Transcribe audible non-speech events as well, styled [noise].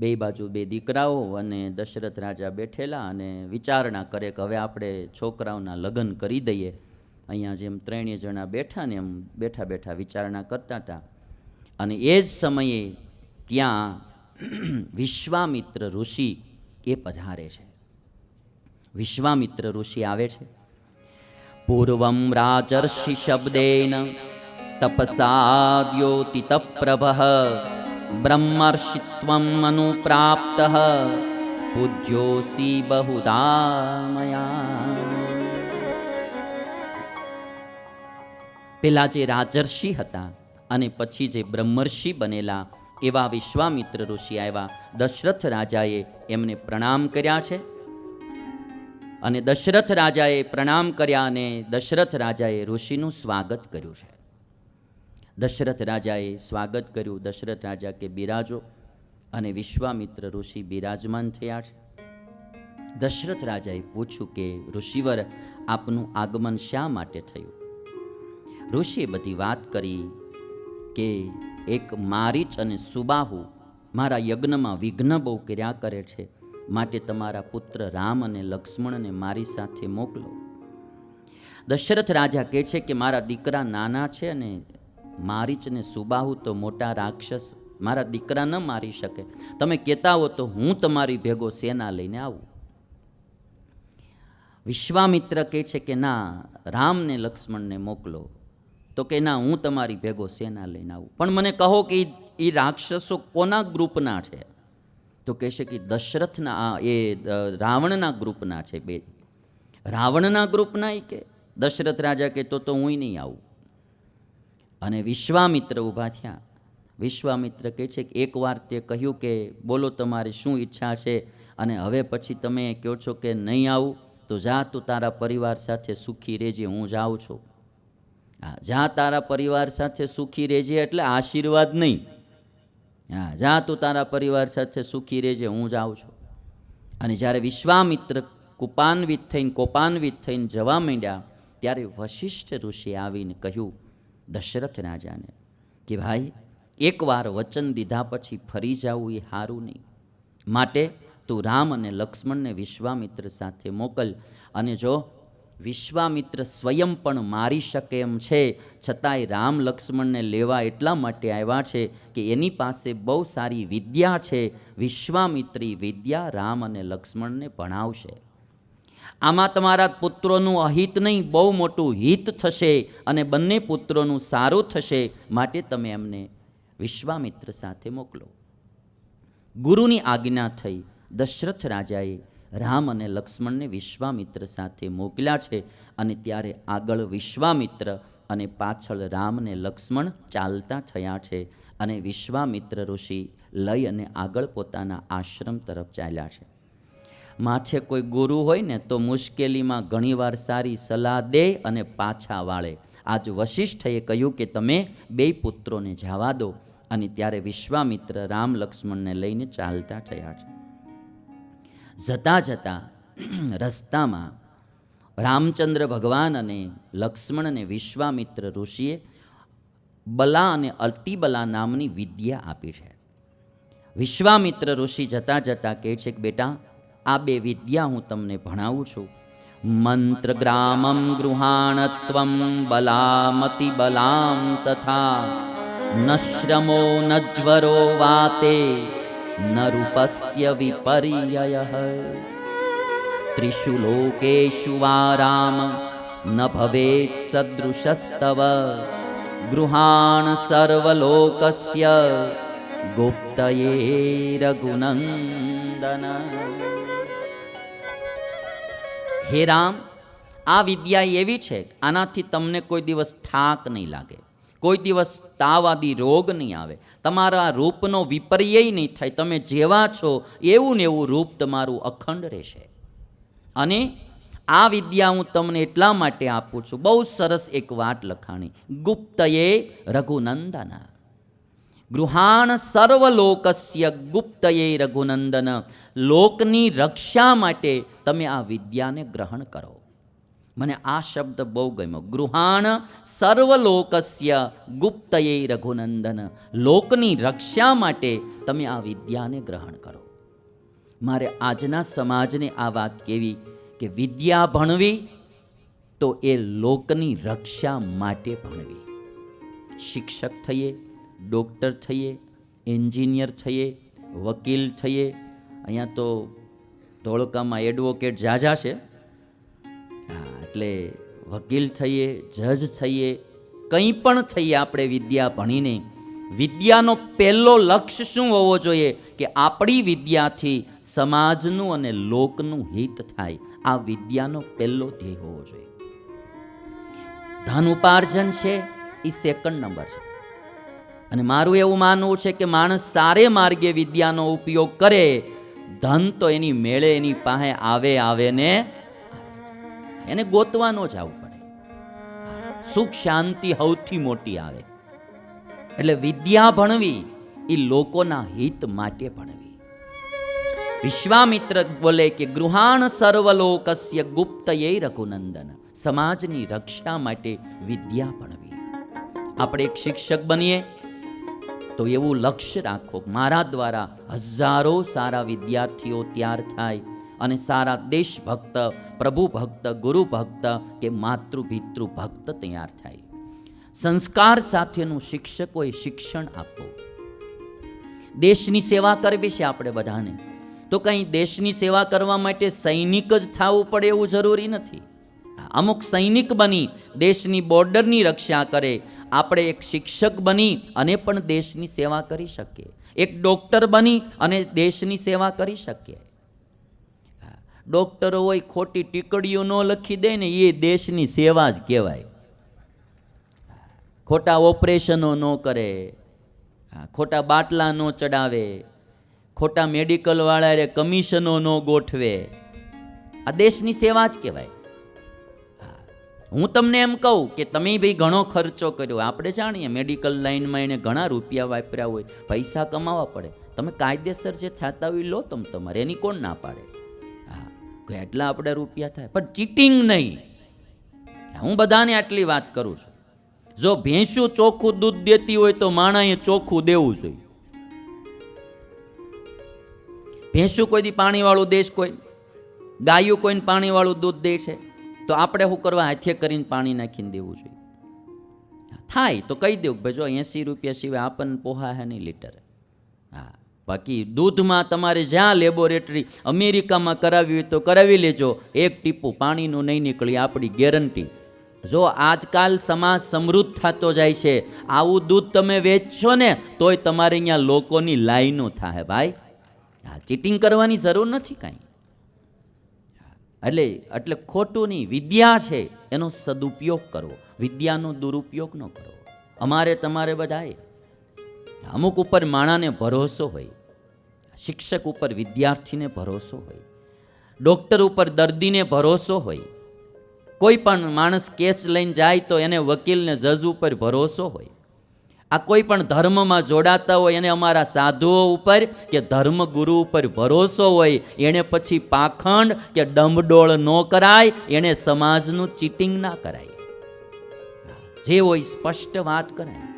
બે બાજુ બે દીકરાઓ અને દશરથ રાજા બેઠેલા અને વિચારણા કરે કે હવે આપણે છોકરાઓના લગ્ન કરી દઈએ. અહીંયા જેમ ત્રણેય જણા બેઠા ને એમ બેઠા બેઠા વિચારણા કરતા હતા. અને એ જ સમયે ત્યાં [clears throat] વિશ્વામિત્ર ઋષિ એ પધારે છે. વિશ્વામિત્ર ઋષિ આવે છે. પૂર્વમ રાજર્ષિ શબ્દેન તપસાદ્યોતિતપ્રભ બ્રહ્મર્ષિત્વમ અનુપ્રાપ્ત પૂજ્યોસી મયા પેલા જે રાજર્ષિ હતા અને પછી જે બ્રહ્મર્ષિ બનેલા એવા વિશ્વામિત્ર ઋષિ આવ્યા, દશરથ રાજાએ એમને પ્રણામ કર્યા છે. અને દશરથ રાજાએ પ્રણામ કર્યા અને દશરથ રાજાએ ઋષિનું સ્વાગત કર્યું છે. દશરથ રાજાએ સ્વાગત કર્યું. દશરથ રાજા કે, બિરાજો. અને વિશ્વામિત્ર ઋષિ બિરાજમાન થયા છે. દશરથ રાજાએ પૂછ્યું કે, ઋષિવર, આપનું આગમન શા માટે થયું? ઋષિએ બધી વાત કરી કે, એક મારીચ અને સુબાહુ મારા યજ્ઞમાં વિઘ્ન બહુ કર્યા કરે છે. માટે તમારા પુત્ર રામ અને લક્ષ્મણને મારી સાથે મોકલો. દશરથ રાજા કહે છે કે, મારા દીકરા નાના છે અને મારીચ ને સુબાહુ તો મોટા રાક્ષસ મારા દીકરા ન મારી શકે. તમે કહેતા હો તો હું તમારી ભેગો સેના લઈને આવું. વિશ્વામિત્ર કહે છે કે ના, રામને લક્ષ્મણને મોકલો. તો કે ના, હું તમારી ભેગો સેના લઈને આવું. પણ મને કહો કે એ રાક્ષસો કોના ગ્રુપના છે? તો કહેશે કે દશરથના એ રાવણના ગ્રુપના છે બે. રાવણના ગ્રુપના એ કે. દશરથ રાજા કહેતો તો હું નહીં આવું. અને વિશ્વામિત્ર ઊભા થયા. વિશ્વામિત્ર કહે છે કે એકવાર તે કહ્યું કે, બોલો તમારી શું ઈચ્છા છે? અને હવે પછી તમે કહો છો કે, નહીં આવું, તો જા તું તારા પરિવાર સાથે સુખી રહેજે, હું જાઉં છું. હા, જા તારા પરિવાર સાથે સુખી રહેજે એટલે આશીર્વાદ નહીં. હા, જા તું તારા પરિવાર સાથે સુખી રહેજે, હું જાઉં છું. અને જ્યારે વિશ્વામિત્ર કુપાન્વિત થઈને, કોપાન્વિત થઈને જવા માંડ્યા, ત્યારે વશિષ્ઠ ઋષિ આવીને કહ્યું દશરથ રાજાને કે ભાઈ, એકવાર વચન દીધા પછી ફરી જવું એ સારું નહીં. માટે તું રામ અને લક્ષ્મણને વિશ્વામિત્ર સાથે મોકલ અને જો વિશ્વામિત્ર સ્વયં પણ મારી શકે એમ છે, છતાંય રામ લક્ષ્મણને લેવા એટલા માટે આવ્યા છે કે એની પાસે બહુ સારી વિદ્યા છે, વિશ્વામિત્રી વિદ્યા રામ અને લક્ષ્મણને ભણાવશે. આમાં તમારા પુત્રોનું અહિત નહીં, બહુ મોટું હિત થશે અને બંને પુત્રોનું સારું થશે માટે તમે એમને વિશ્વામિત્ર સાથે મોકલો. ગુરુની આજ્ઞા થઈ દશરથ રાજાએ રામ અને લક્ષ્મણને વિશ્વામિત્ર સાથે મોકલ્યા છે અને ત્યારે આગળ વિશ્વામિત્ર અને પાછળ રામ અને લક્ષ્મણ ચાલતા થયા છે અને વિશ્વામિત્ર ઋષિ લઈ અને આગળ પોતાના આશ્રમ તરફ ચાલ્યા છે. માથે કોઈ ગુરુ હોય ને તો મુશ્કેલીમાં ઘણીવાર સારી સલાહ દે અને પાછા વાળે. આજ વશિષ્ઠએ કહ્યું કે તમે બે પુત્રોને જવા દો અને ત્યારે વિશ્વામિત્ર રામ લક્ષ્મણને લઈને ચાલતા થયા છે. જતાં જતાં રસ્તામાં રામચંદ્ર ભગવાન અને લક્ષ્મણ અને વિશ્વામિત્ર ઋષિએ બલા અને અલ્ટીબલા નામની વિદ્યા આપી છે. વિશ્વામિત્ર ઋષિ જતાં જતાં કહે છે કે બેટા આ બે વિદ્યા હું તમને ભણાવું છું. મંત્ર ગ્રામમ ગૃહાણત્વમ બલામતિ બલામ તથા નશ્રમો નજ્વરો વાતે નરૂપસ્ય રૂપસ્ય વિપર્યય. ત્રિષુ લોકેશુ વા રામ ન ભવેત સદૃશસ્તવ. ગૃહાણ સર્વલોકસ્ય ગુપ્તયે રઘુનંદન. હે રામ, આ વિદ્યા એવી છે આનાથી તમને કોઈ દિવસ થાક નહીં લાગે, કોઈ દિવસ તાવાદી રોગ નહીં આવે. તમારા રૂપનો વિપર્યય નહીં થાય. તમે જેવા છો, એવું ને એવું રૂપ તમારું અખંડ રહેશે. અને આ વિદ્યા હું તમને એટલા માટે આપું છું. બહુ સરસ એક વાત લખાણી. ગુપ્તયે રઘુનંદન. ગૃહાણ સર્વલોકસ્ય ગુપ્તયે રઘુનંદન. લોકની રક્ષા માટે તમે આ વિદ્યાને ગ્રહણ કરો. મને આ શબ્દ બહુ ગમ્યો. ગૃહાણ સર્વલોકસ્ય ગુપ્તયે રઘુનંદન. લોકની રક્ષા માટે તમે આ વિદ્યાને ગ્રહણ કરો. મારે આજના સમાજને આ વાત કેવી કે વિદ્યા ભણવી તો એ લોકની રક્ષા માટે ભણવી. શિક્ષક થઈએ ડૉક્ટર થઈએ, એન્જિનિયર થઈએ, વકીલ થઈએ, અહીંયા તો ધોળકામાં એડવોકેટ ઝાઝા છે. હા, એટલે વકીલ થઈએ, જજ થઈએ, કંઈ પણ થઈએ આપણે વિદ્યા ભણીને, વિદ્યાનો પહેલો લક્ષ્ય શું હોવો જોઈએ? કે આપણી વિદ્યાથી સમાજનું અને લોકનું હિત થાય. આ વિદ્યાનો પહેલો ધ્યેય હોવો જોઈએ. ધન ઉપાર્જન છે એ સેકન્ડ નંબર છે. અને મારું એવું માનવું છે કે માણસ સારે માર્ગે વિદ્યાનો ઉપયોગ કરે, ધન તો એની મેળે એની પાસે આવે આવે ને એને ગોતવાનો જ આવવું પડે. સુખ શાંતિ સૌથી મોટી આવે. એટલે વિદ્યા ભણવી એ લોકોના હિત માટે ભણવી. વિશ્વામિત્ર બોલે કે ગૃહાણ સર્વલોકસ્ય ગુપ્તયે રઘુનંદન, સમાજની રક્ષા માટે વિદ્યા ભણવી. આપણે એક શિક્ષક બનીએ. તો એવું લક્ષ્ય રાખો. મારા દ્વારા હજારો સારા વિદ્યાર્થીઓ તૈયાર થાય અને સારા દેશભક્ત પ્રભુ ભક્ત ગુરુ ભક્ત કે માતૃભિતૃ ભક્ત તૈયાર થાય. સંસ્કાર સાથેનું શિક્ષકોએ શિક્ષણ આપો. દેશની સેવા કરવી છે આપણે બધાને. તો કંઈ દેશની સેવા કરવા માટે સૈનિક જ થવું પડે એવું જરૂરી નથી. અમુક સૈનિક બની દેશની બોર્ડરની રક્ષા કરે આપણે એક શિક્ષક બની અને પણ દેશની સેવા કરી શકીએ. એક ડૉક્ટર બની અને દેશની સેવા કરી શકીએ. ડૉક્ટરો હોય, ખોટી ટીકડીઓ ન લખી દે ને એ દેશની સેવા જ કહેવાય. ખોટા ઓપરેશનો ન કરે. ખોટા બાટલા ન ચડાવે. ખોટા મેડિકલવાળાએ કમિશનો ન ગોઠવે. આ દેશની સેવા જ કહેવાય. હું તમને એમ કહું કે તમે ભાઈ ઘણો ખર્ચો કર્યો. આપણે જાણીએ મેડિકલ લાઇનમાં એને ઘણા રૂપિયા વાપર્યા હોય, પૈસા કમાવા પડે. તમે કાયદેસર જે થતા હોય લો તમે તમારે, એની કોણ ના પાડે? હા એટલા આપણે રૂપિયા થાય. પણ ચીટિંગ નહીં. હું બધાને આટલી વાત કરું છું. જો ભેંસું ચોખ્ખું દૂધ દેતી હોય તો માણાએ ચોખ્ખું દેવું જોઈએ. ભેંસું કોઈ દી પાણીવાળું દેશ કોઈ? ગાયું કોઈને પાણીવાળું દૂધ દે છે? તો આપણે શું કરવા? હાથે કરીને પાણી નાખીને દેવું જોઈએ. થાય તો કહી દઉં ભાઈ જો એંસી રૂપિયા સિવાય આપણને પોહા હે નહીં લીટર. હા, બાકી દૂધમાં તમારે જ્યાં લેબોરેટરી અમેરિકામાં કરાવી હોય તો કરાવી લેજો. એક ટીપું પાણીનું નહીં નીકળી, આપણી ગેરંટી. જો આજકાલ સમાજ સમૃદ્ધ થતો જાય છે, આવું દૂધ તમે વેચશો ને, તોય તમારે અહીંયા લોકોની લાઈનો થાય ભાઈ. હા, ચીટિંગ કરવાની જરૂર નથી કાંઈ. એટલે એટલે ખોટું નહીં વિદ્યા છે, એનો સદુપયોગ કરવો. વિદ્યાનો દુરુપયોગ ન કરવો. અમારે તમારે બધાએ અમુક ઉપર માણાને ભરોસો હોય, શિક્ષક ઉપર વિદ્યાર્થીને ભરોસો હોય, ડૉક્ટર ઉપર દર્દીને ભરોસો હોય, કોઈ પણ માણસ કેસ લઈને જાય તો એને વકીલને જજ ઉપર ભરોસો હોય આ કોઈ પણ ધર્મમાં જોડાતા હોય એને અમારા સાધુઓ ઉપર કે ધર્મગુરુ ઉપર ભરોસો હોય એણે પછી પાખંડ કે ડંબડોળ ન કરાય એણે સમાજનું ચીટિંગ ના કરાય. જે હોય સ્પષ્ટ વાત કરાય.